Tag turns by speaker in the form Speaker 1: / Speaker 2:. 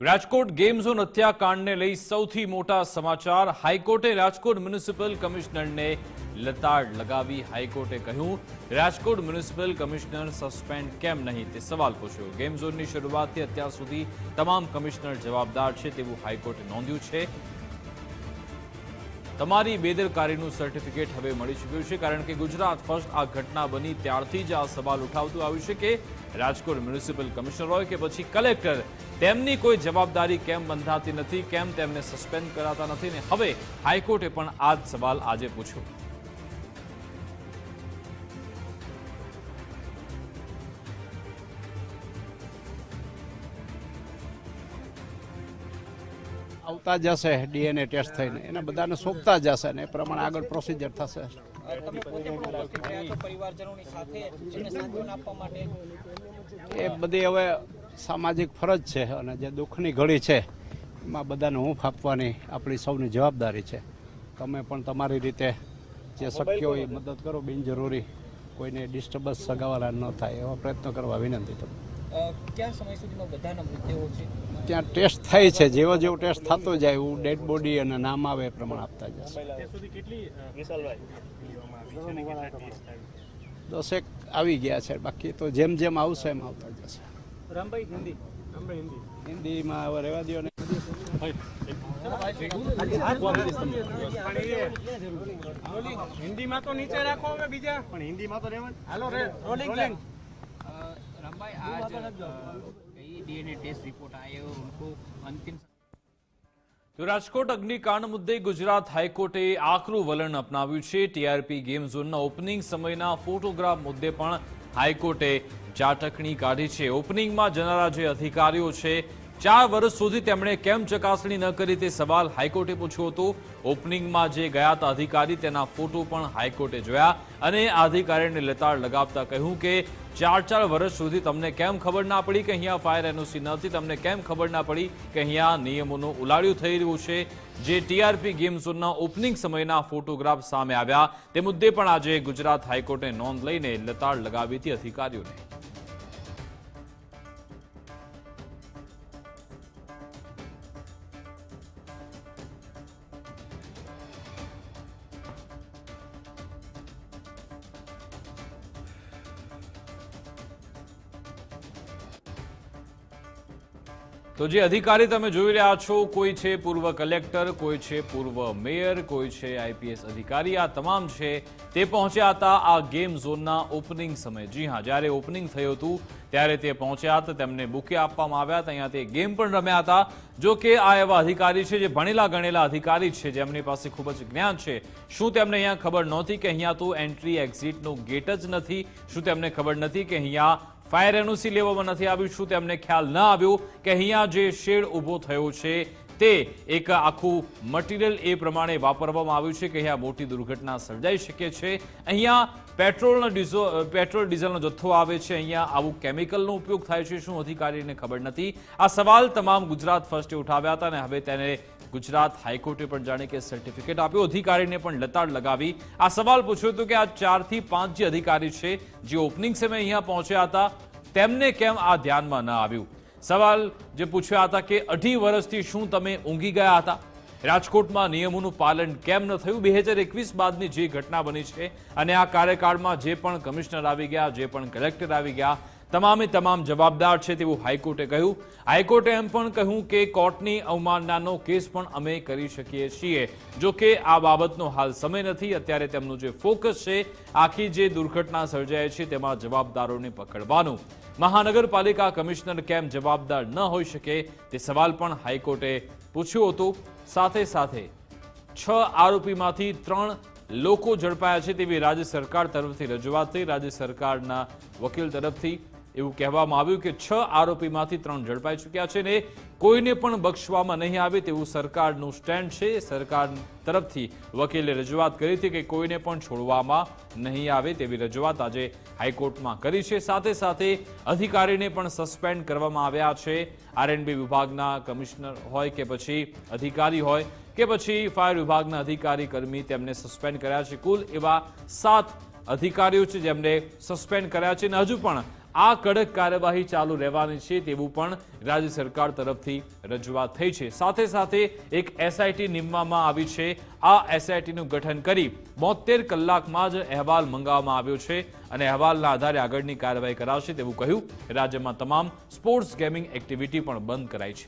Speaker 1: Rajkot game zone હત્યાકાંડને લઈ સૌથી મોટા સમાચાર. હાઈકોર્ટે રાજકોટ મ્યુનિસિપલ કમિશનરને લતાડ લગાવી. હાઈકોર્ટે કહ્યું, રાજકોટ મ્યુનિસિપલ કમિશનર સસ્પેન્ડ કેમ નહીં? તે સવાલ પૂછ્યો. ગેમ ઝોનની શરૂઆતથી અત્યાર સુધી તમામ કમિશનર જવાબદાર છે તેવું હાઈકોર્ટે નોંધ્યું છે. તમારી બેદરકારીનું સર્ટિફિકેટ હવે મળી ચૂક્યું છે, કારણ કે ગુજરાત ફર્સ્ટ આ ઘટના બની ત્યારથી જ આ સવાલ ઉઠાવતું આવ્યું છે કે રાજકોટ મ્યુનિસિપલ કમિશનર હોય કે પછી કલેક્ટર, તેમની કોઈ જવાબદારી કેમ બંધાતી નથી, કેમ તેમને સસ્પેન્ડ કરાતા નથી ને હવે હાઈકોર્ટે પણ આ જ સવાલ આજે પૂછ્યો.
Speaker 2: આવતા જશે, ડીએનએ ટેસ્ટ થઈને. એને બધાને સોંપતા જશે ને, એ પ્રમાણે આગળ પ્રોસિજર થશે. એ બધી હવે સામાજિક ફરજ છે અને જે દુઃખની ઘડી છે, એમાં બધાને હૂંફ આપવાની આપણી સૌની જવાબદારી છે. તમે પણ તમારી રીતે જે શક્ય હોય મદદ કરો, બિનજરૂરી કોઈને ડિસ્ટર્બન્સ સગાવાલા ન થાય, એવા પ્રયત્નો કરવા વિનંતી તમને.
Speaker 3: ક્યાં સમય સુધીમાં બધાના મૃત્યુ છે?
Speaker 2: ત્યાં ટેસ્ટ થાય છે જેવો જેવો ટેસ્ટ થતો જાય એવું ડેડ બોડી અને નામ આવે એ પ્રમાણે આપતા જશે દસેક આવી ગયા છે બાકી તો જેમ જેમ આવશે એમ આવતા જશે. હિન્દીમાં રહેવા દો ને
Speaker 4: હિન્દીમાં તો નીચે રાખો બીજા. પણ
Speaker 3: રામભાઈ ડીએનએ
Speaker 1: તો રાજકોટ અગ્નિકાંડ મુદ્દે ગુજરાત હાઈકોર્ટે આકરું વલણ અપનાવ્યું છે. ટીઆરપી ગેમ ઝોનના ઓપનિંગ સમયના ફોટોગ્રાફ મુદ્દે પણ હાઈકોર્ટે ચાટકણી કાઢી છે. ઓપનિંગમાં જનારા જે અધિકારીઓ છે ચાર વર્ષ સુધી તેમણે કેમ ચકાસણી ન કરી તે સવાલ હાઈકોર્ટે પૂછ્યો હતો. ઓપનિંગમાં જે ગયા હતા અધિકારી, તેના ફોટો પણ હાઈકોર્ટે જોયા અને આ અધિકારીને લતાડ લગાવતા કહ્યું કે, ચાર ચાર વર્ષ સુધી તમને કેમ ખબર ના પડી કે અહીંયા ફાયર એનઓસી નથી તમને કેમ ખબર ના પડી કે અહીંયા નિયમોનું ઉલાળ્યું થઈ રહ્યું છે? જે ટીઆરપી ગેમ ઝોનના ઓપનિંગ સમયના ફોટોગ્રાફ સામે આવ્યા. તે મુદ્દે પણ આજે ગુજરાત હાઈકોર્ટે નોંધ લઈને લતાડ લગાવી હતી અધિકારીઓને. તો જે અધિકારી તમે જોઈ રહ્યા છો, કોઈ છે પૂર્વ કલેક્ટર, કોઈ છે પૂર્વ મેયર, કોઈ છે આઈપીએસ અધિકારી, આ તમામ છે તે પહોંચ્યા હતા આ ગેમ ઝોનના ઓપનિંગ સમયે. જી હા, જ્યારે ઓપનિંગ થયું હતું, ત્યારે તે પહોંચ્યા હતા, તેમને બુકે આપવામાં આવ્યા હતા, અહીંયા તે ગેમ પણ રમ્યા હતા. જો કે આ એવા અધિકારી છે જે ભણેલા ગણેલા અધિકારી છે, જેમની પાસે ખૂબ જ જ્ઞાન છે. શું તેમને અહીંયા ખબર નહોતી કે અહીંયા તો એન્ટ્રી એક્ઝિટનો ગેટ જ નથી? શું તેમને ખબર નથી કે અહીંયા ફાયર એનઓસી લેવામાં નથી આવ્યું શું તેમને ખ્યાલ ન આવ્યો કે અહીંયા જે શેડ ઊભો થયો છે તે એક આખું મટીરિયલ એ પ્રમાણે વાપરવામાં આવ્યું છે કે અહીંયા મોટી દુર્ઘટના સર્જાઈ શકે છે. અહીંયા પેટ્રોલનો ડીઝો, પેટ્રોલ ડીઝલનો જથ્થો આવે છે. અહીંયા આવું કેમિકલનો ઉપયોગ થાય છે શું અધિકારીને ખબર નથી. આ સવાલ તમામ ગુજરાત ફર્સ્ટે ઉઠાવ્યા હતા અને હવે તેને ગુજરાત હાઈકોર્ટે પણ જાણે કે સર્ટિફિકેટ આપ્યો. અધિકારીને પણ લતાડ લગાવી. આ સવાલ પૂછ્યો હતો કે આ ચારથી પાંચ જે અધિકારી છે, જે ઓપનિંગ સમયે અહીંયા પહોંચ્યા હતા, તેમને કેમ આ ધ્યાનમાં ન આવ્યું? સવાલ જે પૂછ્યા હતા કે અઢી વર્ષથી શું તમે ઊંઘી ગયા હતા? રાજકોટમાં નિયમોનું પાલન કેમ ન થયું? બે હજાર એકવીસ બાદની જે ઘટના બની છે અને આ કાર્યકાળમાં જે પણ કમિશનર આવી ગયા, જે પણ કલેક્ટર આવી ગયા તમામે તમામ જવાબદાર છે તેવું હાઈકોર્ટે કહ્યું. હાઈકોર્ટે એમ પણ કહ્યું કે કોર્ટની અવમાનનાનો કેસ પણ અમે કરી શકીએ છીએ. જો કે આ બાબતનો હાલ સમય નથી, અત્યારે તેમનું જે ફોકસ છે, આખી જે દુર્ઘટના સર્જાય છે તેમાં જવાબદારોને પકડવાનું. મહાનગરપાલિકા કમિશનર કેમ જવાબદાર ન હોઈ શકે તે સવાલ પણ હાઈકોર્ટે પૂછ્યું હતું. સાથે સાથે છ આરોપીમાંથી ત્રણ લોકો ઝડપાયા છે તેવી રાજ્ય સરકાર તરફથી રજૂઆત થઈ. રાજ્ય સરકારના વકીલ તરફથી એવું કહેવામાં આવ્યું કે છ આરોપીમાંથી ત્રણ ઝડપાઈ ચૂક્યા છે ને કોઈને પણ બક્ષવામાં નહીં આવે તેવું સરકારનું સ્ટેન્ડ છે. સરકાર તરફથી વકીલે રજૂઆત કરી હતી કે કોઈને પણ છોડવામાં નહીં આવે તેવી રજૂઆત આજે હાઈકોર્ટમાં કરી છે. સાથે સાથે અધિકારીને પણ સસ્પેન્ડ કરવામાં આવ્યા છે. આરએનબી વિભાગના કમિશનર હોય કે પછી અધિકારી હોય કે પછી ફાયર વિભાગના અધિકારી કર્મી તેમને સસ્પેન્ડ કર્યા છે. કુલ એવા સાત અધિકારીઓ છે જેમને સસ્પેન્ડ કર્યા છે અને હજુ પણ આ કડક કાર્યવાહી ચાલુ રહેવાની છે તેવું પણ રાજ્ય સરકાર તરફથી રજૂઆત થઈ છે. સાથે સાથે એક એસઆઈટી નિમવામાં આવી છે. આ એસઆઈટીનું ગઠન કરી બોતેર કલાકમાં જ અહેવાલ મંગાવવામાં આવ્યો છે અને અહેવાલના આધારે આગળની કાર્યવાહી કરાવશે તેવું કહ્યું. રાજ્યમાં તમામ સ્પોર્ટ્સ ગેમિંગ એક્ટિવિટી પણ બંધ કરાઈ છે.